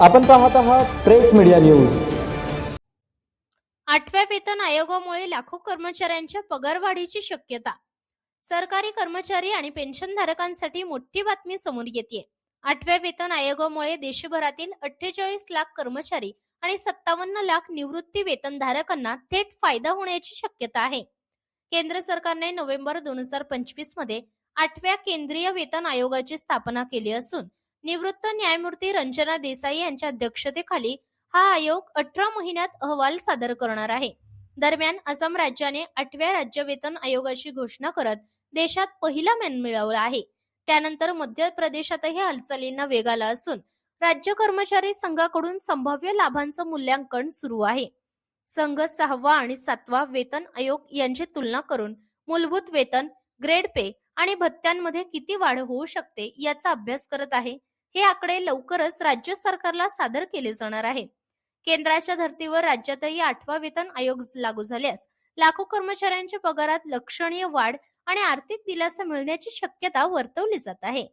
आपण पाहत आहात प्रेस मीडिया न्यूज. आठव्या वेतन आयोगामुळे लाखो कर्मचाऱ्यांच्या पगारवाढीची शक्यता. सरकारी कर्मचारी आणि पेन्शनधारकांसाठी मोठी बातमी समोर येते आठव्या वेतन आयोगामुळे देशभरातील अठ्ठेचाळीस लाख कर्मचारी आणि सत्तावन्न लाख निवृत्ती वेतनधारकांना थेट फायदा होण्याची शक्यता आहे. केंद्र सरकारने नोव्हेंबर दोन हजार पंचवीसमध्ये आठव्या केंद्रीय वेतन आयोगाची स्थापना केली असून निवृत्त न्यायमूर्ती रंजना देसाई यांच्या अध्यक्षतेखाली हा आयोग अठरा महिन्यात अहवाल सादर करणार आहे. दरम्यान आसाम राज्याने आठव्या राज्य वेतन आयोगाची घोषणा करत देशात पहिला मॅन मिळवला आहे. त्यानंतर मध्य प्रदेशातही हालचालींना वेग आला असून राज्य कर्मचारी संघाकडून संभाव्य लाभांचं मूल्यांकन सुरू आहे. संघ सहावा आणि सातवा वेतन आयोग यांची तुलना करून मूलभूत वेतन ग्रेड पे आणि भत्त्यांमध्ये किती वाढ होऊ शकते याचा अभ्यास करत आहे. हे आकडे लवकरच राज्य सरकारला सादर केले जाणार आहे केंद्राच्या धर्तीवर राज्यातही आठवा वेतन आयोग लागू झाल्यास लाखो कर्मचाऱ्यांच्या पगारात लक्षणीय वाढ आणि आर्थिक दिलासा मिळण्याची शक्यता वर्तवली जात आहे.